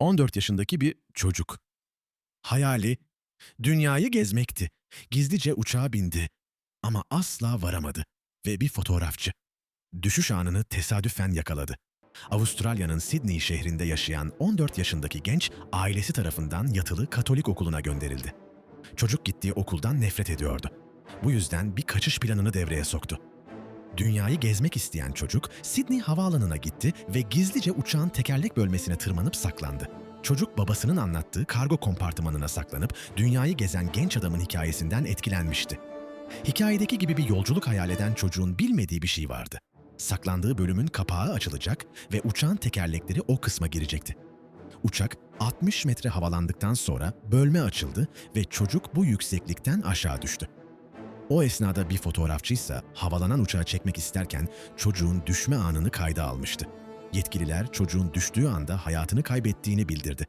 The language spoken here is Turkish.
14 yaşındaki bir çocuk. Hayali, dünyayı gezmekti. Gizlice uçağa bindi ama asla varamadı ve bir fotoğrafçı. Düşüş anını tesadüfen yakaladı. Avustralya'nın Sydney şehrinde yaşayan 14 yaşındaki genç ailesi tarafından yatılı Katolik okuluna gönderildi. Çocuk gittiği okuldan nefret ediyordu. Bu yüzden bir kaçış planını devreye soktu. Dünyayı gezmek isteyen çocuk Sydney havaalanına gitti ve gizlice uçağın tekerlek bölmesine tırmanıp saklandı. Çocuk babasının anlattığı kargo kompartımanına saklanıp dünyayı gezen genç adamın hikayesinden etkilenmişti. Hikayedeki gibi bir yolculuk hayal eden çocuğun bilmediği bir şey vardı. Saklandığı bölümün kapağı açılacak ve uçağın tekerlekleri o kısma girecekti. Uçak 60 metre havalandıktan sonra bölme açıldı ve çocuk bu yükseklikten aşağı düştü. O esnada bir fotoğrafçıysa havalanan uçağı çekmek isterken çocuğun düşme anını kayda almıştı. Yetkililer çocuğun düştüğü anda hayatını kaybettiğini bildirdi.